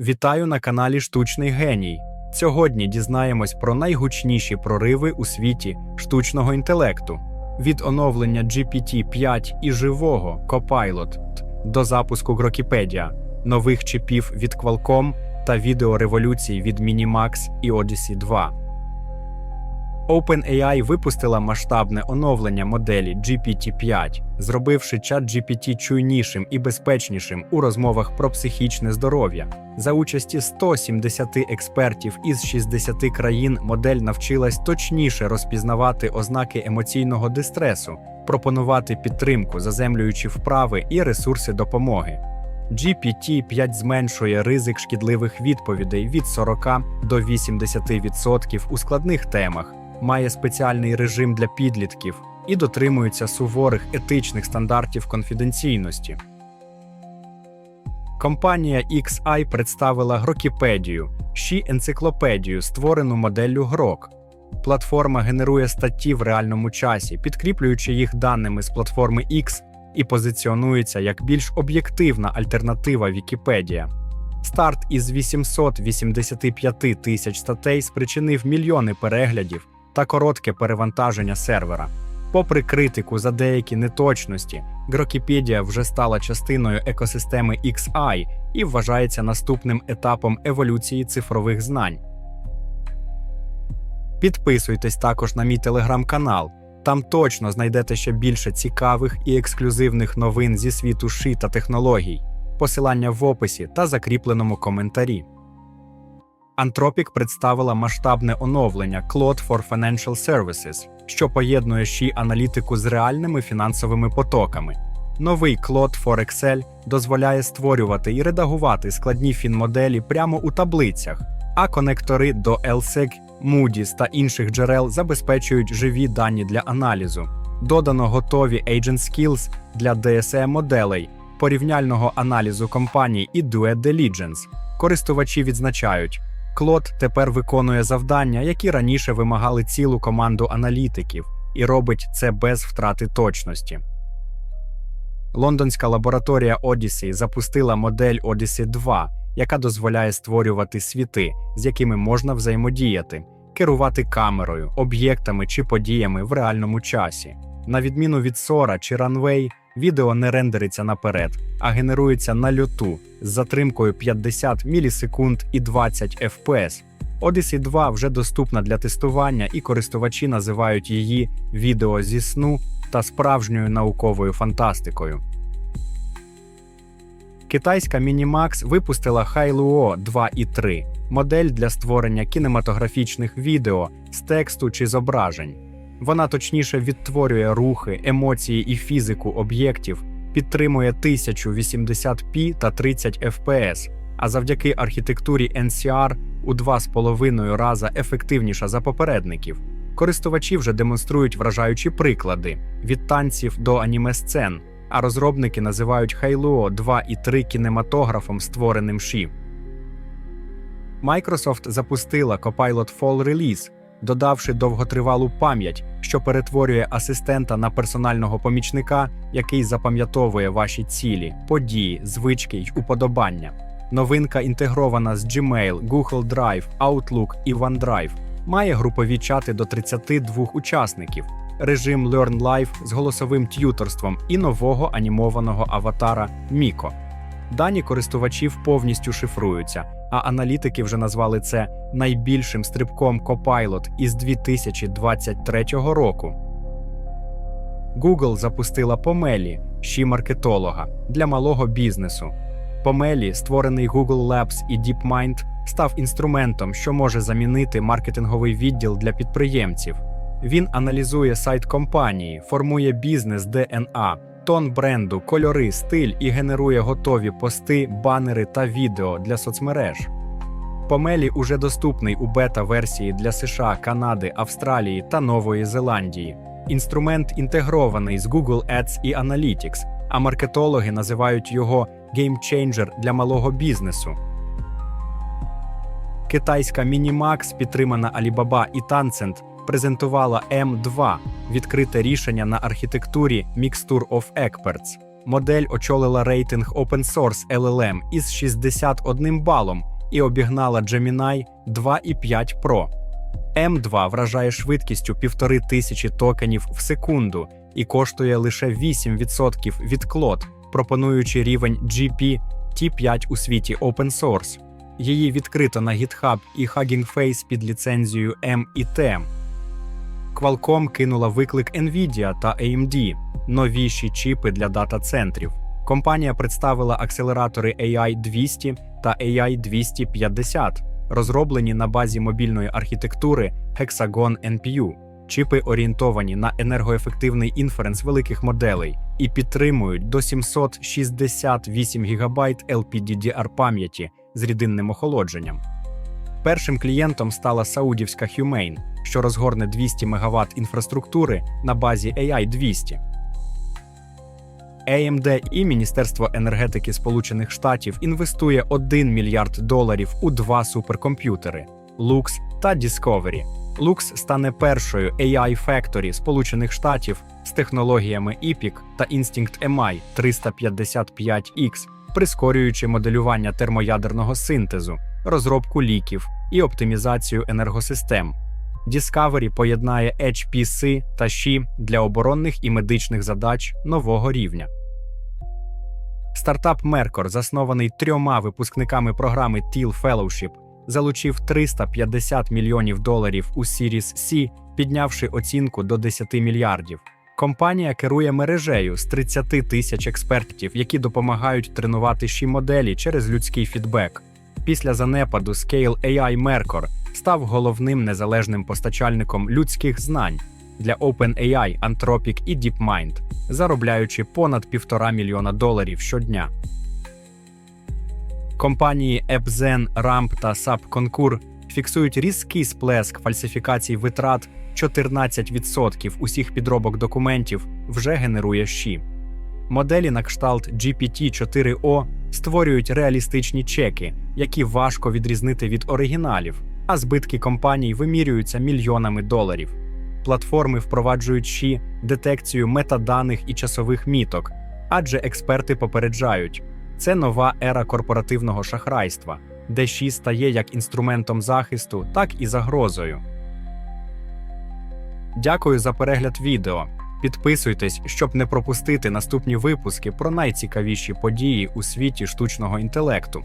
Вітаю на каналі Штучний Геній. Сьогодні дізнаємось про найгучніші прориви у світі штучного інтелекту від оновлення GPT-5 і живого Copilot до запуску Грокіпедія нових чіпів від Qualcomm та відеореволюцій від Minimax і Odyssey 2. OpenAI випустила масштабне оновлення моделі GPT-5, зробивши чат GPT чуйнішим і безпечнішим у розмовах про психічне здоров'я. За участі 170 експертів із 60 країн модель навчилась точніше розпізнавати ознаки емоційного дистресу, пропонувати підтримку, заземлюючи вправи і ресурси допомоги. GPT-5 зменшує ризик шкідливих відповідей від 40 до 80% у складних темах, має спеціальний режим для підлітків і дотримується суворих етичних стандартів конфіденційності. Компанія XI представила Грокіпедію, ші енциклопедію, створену моделлю Грок. Платформа генерує статті в реальному часі, підкріплюючи їх даними з платформи X і позиціонується як більш об'єктивна альтернатива Вікіпедія. Старт із 885 тисяч статей спричинив мільйони переглядів та коротке перевантаження сервера. Попри критику за деякі неточності, Грокіпедія вже стала частиною екосистеми XI і вважається наступним етапом еволюції цифрових знань. Підписуйтесь також на мій телеграм-канал. Там точно знайдете ще більше цікавих і ексклюзивних новин зі світу ши та технологій. Посилання в описі та закріпленому коментарі. Anthropic представила масштабне оновлення Cloud for Financial Services, що поєднує ші аналітику з реальними фінансовими потоками. Новий Cloud for Excel дозволяє створювати і редагувати складні фінмоделі прямо у таблицях, а конектори до LSEG, Moody's та інших джерел забезпечують живі дані для аналізу. Додано готові Agent Skills для DSE моделей, порівняльного аналізу компаній і Duet Diligence. Користувачі відзначають, Клод тепер виконує завдання, які раніше вимагали цілу команду аналітиків, і робить це без втрати точності. Лондонська лабораторія Odyssey запустила модель Odyssey 2, яка дозволяє створювати світи, з якими можна взаємодіяти, керувати камерою, об'єктами чи подіями в реальному часі. На відміну від Sora чи Runway, відео не рендериться наперед, а генерується на льоту з затримкою 50 мілісекунд і 20 FPS. Odyssey 2 вже доступна для тестування, і користувачі називають її відео зі сну та справжньою науковою фантастикою. Китайська Minimax випустила Hailuo 2 і 3 модель для створення кінематографічних відео з тексту чи зображень. Вона точніше відтворює рухи, емоції і фізику об'єктів, підтримує 1080p та 30 FPS, а завдяки архітектурі NCR у 2,5 рази ефективніша за попередників. Користувачі вже демонструють вражаючі приклади від танців до аніме сцен, а розробники називають Hailuo 2 і 3 кінематографом, створеним ші. Microsoft запустила Copilot Fall Release, додавши довготривалу пам'ять, що перетворює асистента на персонального помічника, який запам'ятовує ваші цілі, події, звички й уподобання. Новинка інтегрована з Gmail, Google Drive, Outlook і OneDrive, має групові чати до 32 учасників, режим Learn Live з голосовим т'юторством і нового анімованого аватара Міко. Дані користувачів повністю шифруються, а аналітики вже назвали це найбільшим стрибком Copilot із 2023 року. Google запустила Помелі щі маркетолога для малого бізнесу. Помелі, створений Google Labs і DeepMind, став інструментом, що може замінити маркетинговий відділ для підприємців. Він аналізує сайт компанії, формує бізнес DNA, тон бренду, кольори, стиль і генерує готові пости, банери та відео для соцмереж. Помелі уже доступний у бета-версії для США, Канади, Австралії та Нової Зеландії. Інструмент інтегрований з Google Ads і Analytics, а маркетологи називають його геймчейнджер для малого бізнесу. Китайська Minimax, підтримана Alibaba і Tencent, презентувала M2 відкрите рішення на архітектурі Mixture of Experts. Модель очолила рейтинг Open Source LLM із 61 балом і обігнала Gemini 2.5 Pro. M2 вражає швидкістю 1500 токенів в секунду і коштує лише 8% від Claude, пропонуючи рівень GP T5 у світі Open Source. Її відкрито на GitHub і Hugging Face під ліцензією M і TM. Qualcomm кинула виклик Nvidia та AMD – новіші чіпи для дата-центрів. Компанія представила акселератори AI 200 та AI 250, розроблені на базі мобільної архітектури Hexagon NPU. Чіпи орієнтовані на енергоефективний інференс великих моделей і підтримують до 768 ГБ LPDDR пам'яті з рідинним охолодженням. Першим клієнтом стала саудівська Humane, що розгорне 200 МВт інфраструктури на базі AI 200. AMD і Міністерство енергетики Сполучених Штатів інвестує 1 мільярд доларів у два суперкомп'ютери Lux та Discovery. Lux стане першою AI Factory Сполучених Штатів з технологіями EPIC та Instinct MI 355X, прискорюючи моделювання термоядерного синтезу, розробку ліків і оптимізацію енергосистем. Discovery поєднає HPC та SHI для оборонних і медичних задач нового рівня. Стартап Mercor, заснований трьома випускниками програми TEAL Fellowship, залучив 350 мільйонів доларів у Series C, піднявши оцінку до 10 мільярдів. Компанія керує мережею з 30 тисяч експертів, які допомагають тренувати ші моделі через людський фідбек. Після занепаду Scale AI Mercor став головним незалежним постачальником людських знань для OpenAI, Anthropic і DeepMind, заробляючи понад півтора мільйона доларів щодня. Компанії Epzen, Ramp та SubConcour фіксують різкий сплеск фальсифікацій витрат 14% усіх підробок документів вже генерує ЩІ. Моделі на кшталт GPT-4O створюють реалістичні чеки, які важко відрізнити від оригіналів, а збитки компаній вимірюються мільйонами доларів. Платформи впроваджують ЩІ детекцію метаданих і часових міток, адже експерти попереджають, це нова ера корпоративного шахрайства, де ЩІ стає як інструментом захисту, так і загрозою. Дякую за перегляд відео. Підписуйтесь, щоб не пропустити наступні випуски про найцікавіші події у світі штучного інтелекту.